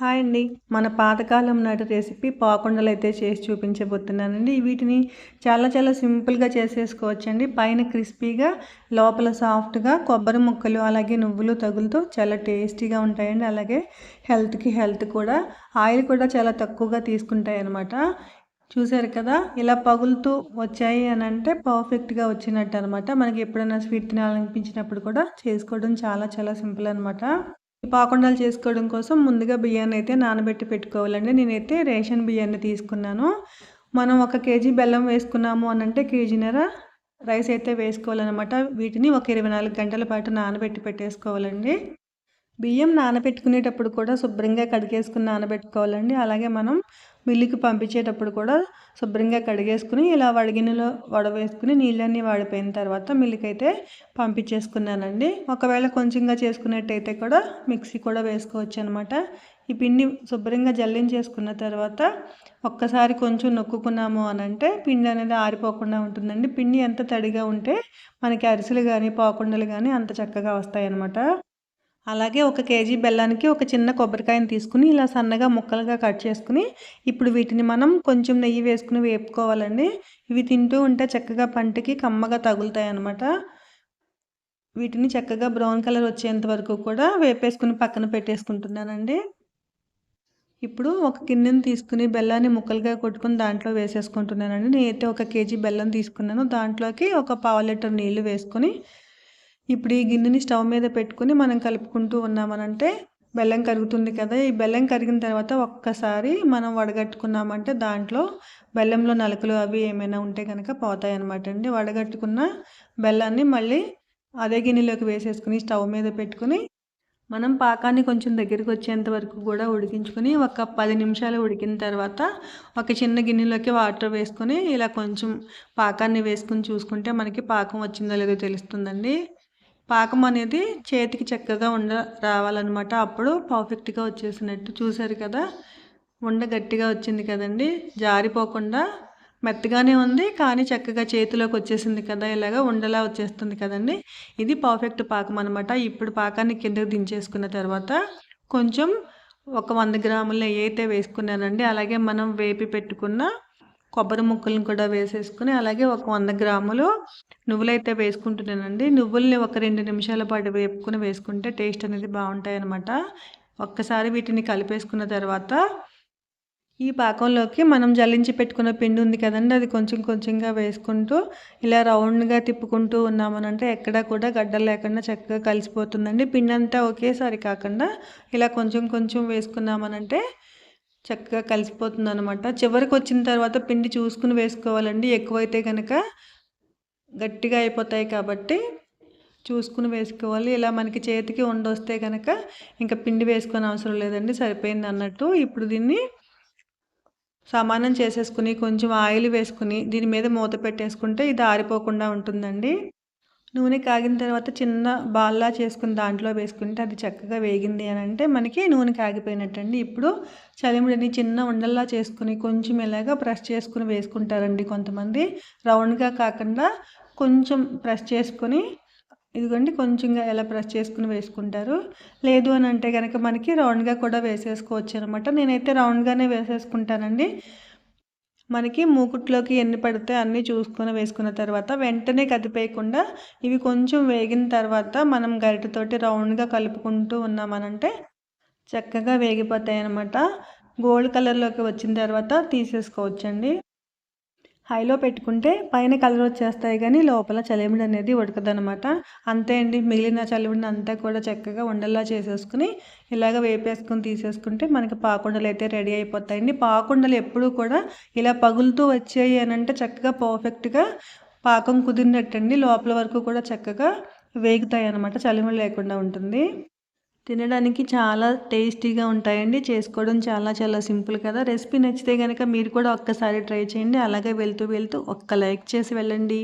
Hi అండి. మన పాతకాలం నాటి రెసిపీ పాకుండలు అయితే చేసి చూపించబోతున్నానండి. వీటిని చాలా చాలా సింపుల్గా చేసేసుకోవచ్చండి. పైన క్రిస్పీగా లోపల సాఫ్ట్గా కొబ్బరి ముక్కలు అలాగే నువ్వులు తగులుతూ చాలా టేస్టీగా ఉంటాయండి. అలాగే హెల్త్కి హెల్త్ కూడా ఆయిల్ కూడా చాలా తక్కువగా తీసుకుంటాయి అనమాట చూశారు కదా ఇలా పగులుతూ వచ్చాయి అని అంటే పర్ఫెక్ట్గా వచ్చినట్టు అనమాట మనకి ఎప్పుడైనా స్వీట్ తినాలనిపించినప్పుడు కూడా చేసుకోవడం చాలా చాలా సింపుల్ అనమాట పాకుండాలు చేసుకోవడం కోసం ముందుగా బియ్యాన్ని అయితే నానబెట్టి పెట్టుకోవాలండి. నేనైతే రేషన్ బియ్యాన్ని తీసుకున్నాను. మనం ఒక కేజీ బెల్లం వేసుకున్నాము అని అంటే కేజీన్నర రైస్ అయితే వేసుకోవాలన్నమాట. వీటిని ఒక ఇరవై నాలుగు గంటల పాటు నానబెట్టి పెట్టేసుకోవాలండి. బియ్యం నానబెట్టుకునేటప్పుడు కూడా శుభ్రంగా కడిగేసుకుని నానబెట్టుకోవాలండి. అలాగే మనం మిల్లుకి పంపించేటప్పుడు కూడా శుభ్రంగా కడిగేసుకుని ఇలా వడగిన్నెలో వడవేసుకుని నీళ్ళన్నీ వాడిపోయిన తర్వాత మిల్లుకి అయితే పంపించేసుకున్నానండి. ఒకవేళ కొంచెంగా చేసుకున్నట్టయితే కూడా మిక్సీ కూడా వేసుకోవచ్చు అనమాట ఈ పిండి శుభ్రంగా జల్లించేసుకున్న తర్వాత ఒక్కసారి కొంచెం నొక్కుకున్నాము అని అంటే పిండి అనేది ఆరిపోకుండా ఉంటుందండి. పిండి ఎంత తడిగా ఉంటే మనకి అరిసెలు కానీ పాకుండలు కానీ అంత చక్కగా వస్తాయన్నమాట అలాగే ఒక కేజీ బెల్లానికి ఒక చిన్న కొబ్బరికాయని తీసుకుని ఇలా సన్నగా ముక్కలుగా కట్ చేసుకుని ఇప్పుడు వీటిని మనం కొంచెం నెయ్యి వేసుకుని వేపుకోవాలండి. ఇవి తింటూ ఉంటే చక్కగా పంటకి కమ్మగా తగులుతాయి అన్నమాట వీటిని చక్కగా బ్రౌన్ కలర్ వచ్చేంత వరకు కూడా వేపేసుకుని పక్కన పెట్టేసుకుంటున్నానండి. ఇప్పుడు ఒక గిన్నెని తీసుకుని బెల్లాన్ని ముక్కలుగా కొట్టుకుని దాంట్లో వేసేసుకుంటున్నానండి. నేనైతే ఒక కేజీ బెల్లం తీసుకున్నాను. దాంట్లోకి ఒక పావు లీటర్ నీళ్ళు వేసుకొని ఇప్పుడు ఈ గిన్నెని స్టవ్ మీద పెట్టుకుని మనం కలుపుకుంటూ ఉన్నామనంటే బెల్లం కరుగుతుంది కదా. ఈ బెల్లం కరిగిన తర్వాత ఒక్కసారి మనం వడగట్టుకున్నామంటే దాంట్లో బెల్లంలో నలుకలు అవి ఏమైనా ఉంటే కనుక పోతాయి అనమాట అండి. వడగట్టుకున్న బెల్లాన్ని మళ్ళీ అదే గిన్నెలోకి వేసేసుకుని స్టవ్ మీద పెట్టుకుని మనం పాకాన్ని కొంచెం దగ్గరికి వచ్చేంత వరకు కూడా ఉడికించుకొని ఒక పది నిమిషాలు ఉడికిన తర్వాత ఒక చిన్న గిన్నెలోకి వాటర్ వేసుకొని ఇలా కొంచెం పాకాన్ని వేసుకుని చూసుకుంటే మనకి పాకం వచ్చిందో లేదో తెలుస్తుందండి. పాకం అనేది చేతికి చక్కగా ఉండ రావాలన్నమాట. అప్పుడు పర్ఫెక్ట్గా వచ్చేసినట్టు చూసారు కదా. ఉండ గట్టిగా వచ్చింది కదండి. జారిపోకుండా మెత్తగానే ఉంది కానీ చక్కగా చేతిలోకి వచ్చేసింది కదా. ఇలాగ ఉండలా వచ్చేస్తుంది కదండి. ఇది పర్ఫెక్ట్ పాకం అనమాట ఇప్పుడు పాకాన్ని కిందకి దించేసుకున్న తర్వాత కొంచెం ఒక వంద గ్రాములు నెయ్యి అయితే వేసుకున్నానండి. అలాగే మనం వేపి పెట్టుకున్న కొబ్బరి ముక్కలను కూడా వేసేసుకుని అలాగే ఒక వంద గ్రాములు నువ్వులైతే వేసుకుంటున్నానండి. నువ్వుల్ని ఒక రెండు నిమిషాల పాటు వేపుకుని వేసుకుంటే టేస్ట్ అనేది బాగుంటాయి అనమాట ఒక్కసారి వీటిని కలిపేసుకున్న తర్వాత ఈ పాకంలోకి మనం జల్లించి పెట్టుకున్న పిండి ఉంది కదండి అది కొంచెం కొంచెంగా వేసుకుంటూ ఇలా రౌండ్గా తిప్పుకుంటూ ఉన్నామనంటే ఎక్కడా కూడా గడ్డలు లేకుండా చక్కగా కలిసిపోతుందండి. పిండి అంతా ఒకేసారి కాకుండా ఇలా కొంచెం కొంచెం వేసుకున్నామనంటే చక్కగా కలిసిపోతుంది అనమాట చివరికి వచ్చిన తర్వాత పిండి చూసుకుని వేసుకోవాలండి. ఎక్కువైతే కనుక గట్టిగా అయిపోతాయి కాబట్టి చూసుకుని వేసుకోవాలి. ఇలా మనకి చేతికి ఉండొస్తే కనుక ఇంకా పిండి వేసుకొని అవసరం లేదండి. సరిపోయింది అన్నట్టు. ఇప్పుడు దీన్ని సమానం చేసేసుకుని కొంచెం ఆయిల్ వేసుకుని దీని మీద మూత పెట్టేసుకుంటే ఇది ఆరిపోకుండా ఉంటుందండి. నూనె కాగిన తర్వాత చిన్న బాల్లా చేసుకుని దాంట్లో వేసుకుంటే అది చక్కగా వేగింది అని అంటే మనకి నూనె కాగిపోయినట్టండి. ఇప్పుడు చలిముడిని చిన్న ఉండల్లా చేసుకుని కొంచెం ఇలాగా ప్రెస్ చేసుకుని వేసుకుంటారండి కొంతమంది. రౌండ్గా కాకుండా కొంచెం ప్రెస్ చేసుకొని ఇదిగోండి కొంచెంగా ఎలా ప్రెస్ చేసుకుని వేసుకుంటారు. లేదు అని అంటే కనుక మనకి రౌండ్గా కూడా వేసేసుకోవచ్చు అనమాట నేనైతే రౌండ్గానే వేసేసుకుంటానండి. మనకి మూకుట్లోకి ఎన్ని పడితే అన్నీ చూసుకొని వేసుకున్న తర్వాత వెంటనే కదిపేయకుండా ఇవి కొంచెం వేగిన తర్వాత మనం గరిటతోటి రౌండ్గా కలుపుకుంటూ ఉన్నామనంటే చక్కగా వేగిపోతాయి అనమాట గోల్డ్ కలర్లోకి వచ్చిన తర్వాత తీసేసుకోవచ్చండి. హైలో పెట్టుకుంటే పైన కలర్ వచ్చేస్తాయి కానీ లోపల చలిమిడి అనేది ఉడకదనమాట అంతే అండి. మిగిలిన చలిమిడిని అంతా కూడా చక్కగా ఉండల్లా చేసేసుకుని ఇలాగ వేపేసుకుని తీసేసుకుంటే మనకి పాకుండలు అయితే రెడీ అయిపోతాయండి. పాకుండలు ఎప్పుడూ కూడా ఇలా పగులుతూ వచ్చాయి అని అంటే చక్కగా పర్ఫెక్ట్గా పాకం కుదిరినట్టండి. లోపల వరకు కూడా చక్కగా వేగుతాయి అనమాట చలిమిడి లేకుండా ఉంటుంది. తినడానికి చాలా టేస్టీగా ఉంటాయండి. చేసుకోవడం చాలా చాలా సింపుల్ కదా. రెసిపీ నచ్చితే కనుక మీరు కూడా ఒక్కసారి ట్రై చేయండి. అలాగే వెళ్తూ వెళ్తూ ఒక్క లైక్ చేసి వెళ్ళండి.